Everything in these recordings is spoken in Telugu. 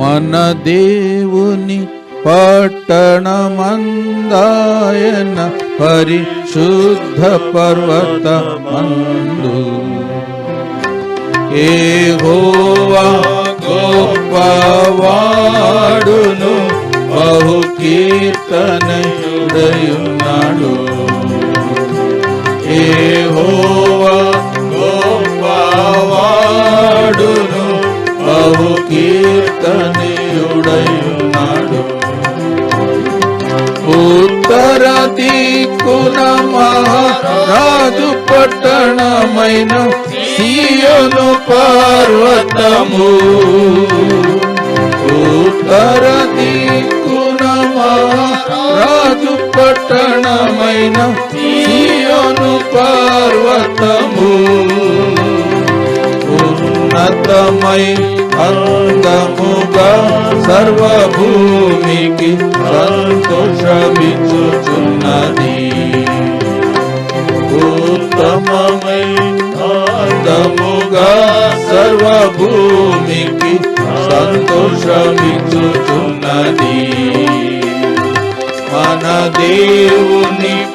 మన దేవుని పట్టణమందాయన పరిశుద్ధ పర్వతమందు ఏ హోవా గొప్పవాడును ఉత్తర దిక్కున మహారాజు పట్టణమైన సీయోను పార్వతము. ఉత్తర దిక్కున మహారాజు పట్టణమైన సీయోను పార్వతము. ఉన్నతమై అందముగా సర్వభూమికి సంతోషమిచ్చుచున్నది. ఉత్తమమై అందముగా సర్వభూమికి సంతోషమిచ్చుచున్నది. మన దేవుని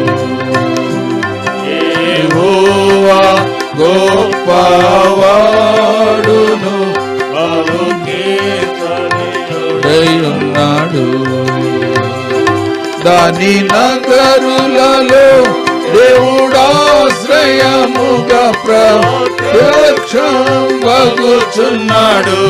ఉన్నాడు దాని నగరులలో దేవుడాశ్రయముగా ప్రత్యక్షం వగుచున్నాడు.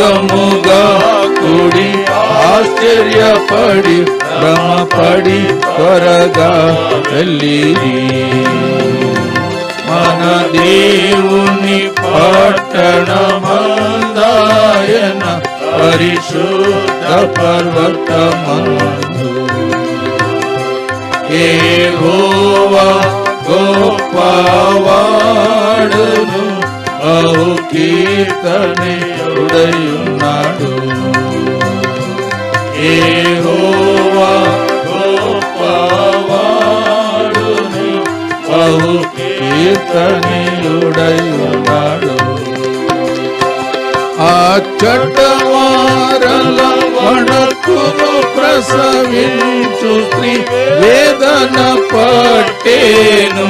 రాజులేకముగా కుడి ఆశ్చర్యపడి భ్రమపడి త్వరగా వెళ్ళిరి మన దేవుని పట్టణమందాయన పరిశుద్ధ పర్వతమందు ఏ హోవా గొప్పవాడును బహు కీర్తనయుడయున్నాడు ఏ హోవా గొప్పవాడును బహు కీర్తనయుడయున్నాడు ఆ చట్టమారల వణకును ప్రసవించు స్త్రీ వేదన పట్టేను.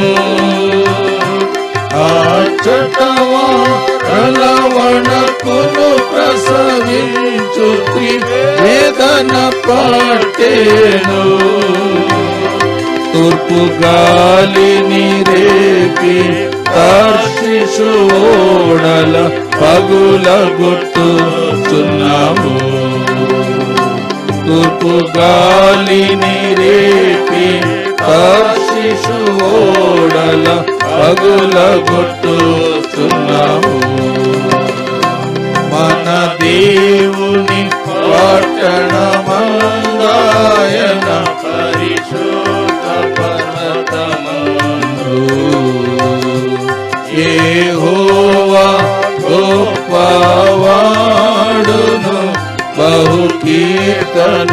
ఆ చట్టమారల ప్రసవించు వేదన పాటేను తూర్పు గాలిని రేపి తర్శిషోడల పగుల గుర్తుచున్నాము. తూర్పు గాలిని రేపి తర్శిషోడల పగుల గుర్తుచున్నాము. చున్నాము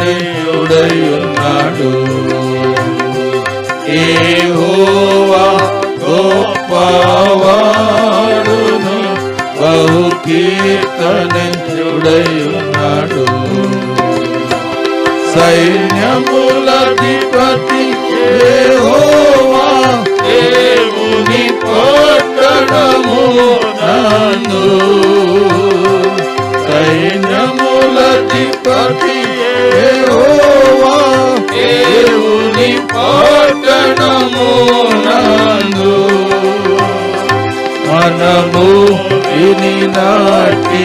దేవుడయున్నాడు ఏ హోవా గొప్పవాడును బహు కీర్తనుడయున్నాడు సైన్యములధిపతి మనము విని నాటి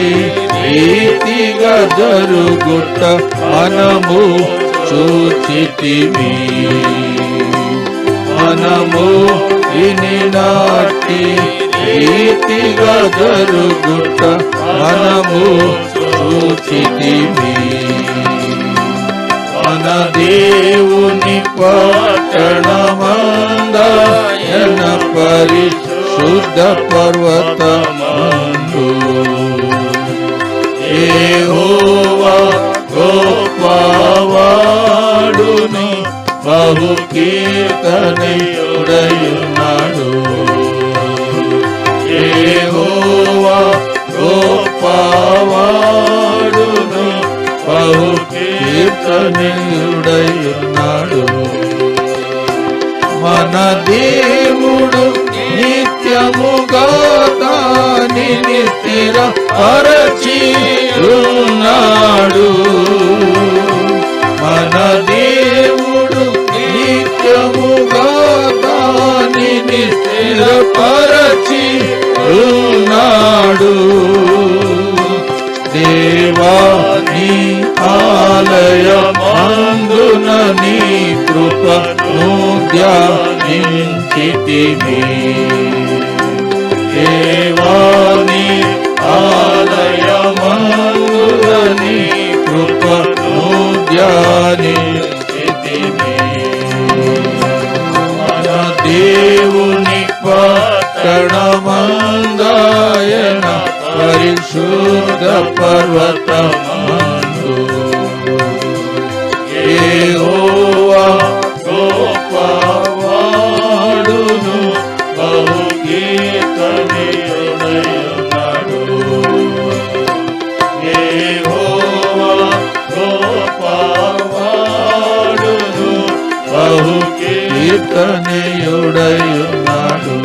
రీతిగా జరుగుట మనము చూచితివి మనము విని నాటి రీతిగా జరుగుట మనము చూచితివి మన దేవుని పా పర్వతమందు ఏహోవా గొప్పవాడును బహు కీర్తనయుడయున్నాడు ఏహోవా గొప్పవాడును బహు కీర్తనయుడయున్నాడు మన దేవుడు నిత్యముగా దానిని స్థిర పరచి మన దేవుడు నిత్యముగా దానిని స్థిర పరచి ఉన్నాడు దేవాని ఆలయమందున నీ కృపను ధ్యానించితిమి దేవాని కీర్తనీయుడయున్నాడు.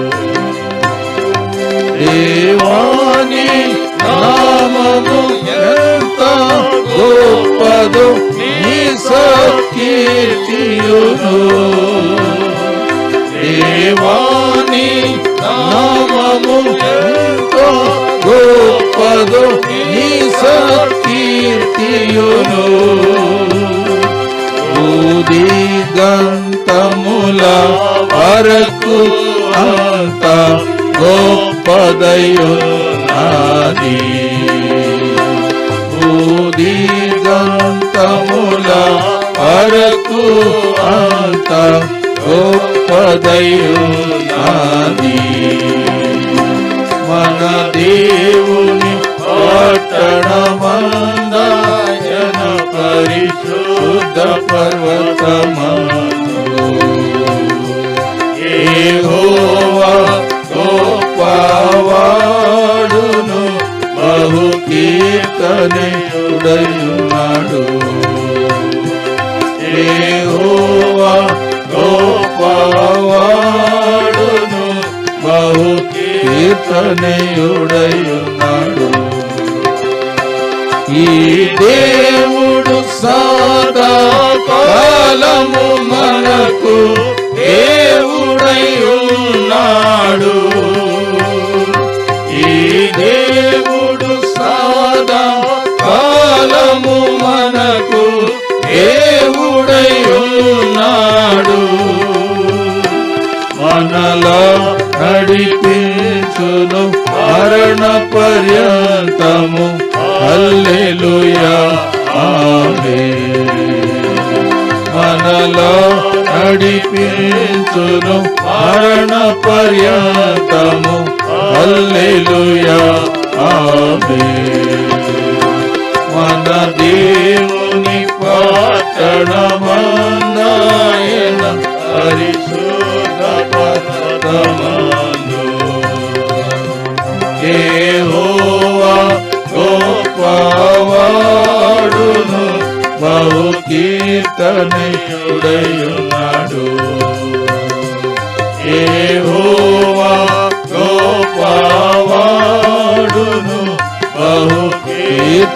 దేవాని నామము ఎంత గొప్పదో నీ సత్కీర్తియును దేవాని నామము ఎంత గొప్పదో నీ సత్కీర్తియును దిగంతముల వరకు అంత గొప్పదయున్నది బూది వరకు అంత గొప్పదయున్నది ఏహోవా గొప్పవాడును బహు కీర్తనయుడయున్నాడు ఈ దేవుడు సదా కాలము మనకు దేవుడై మరణ పర్యంతము హల్లెలూయా ఆమేన్ మనలో నడిపించును మరణ పర్యంతము హల్లెలూయా ఆమేన్ మన దేవుని పట్టణమందాయన కీర్తనయుడయున్నాడు యెహోవా గొప్పవాడును బహు కీర్తనయుడయున్నాడు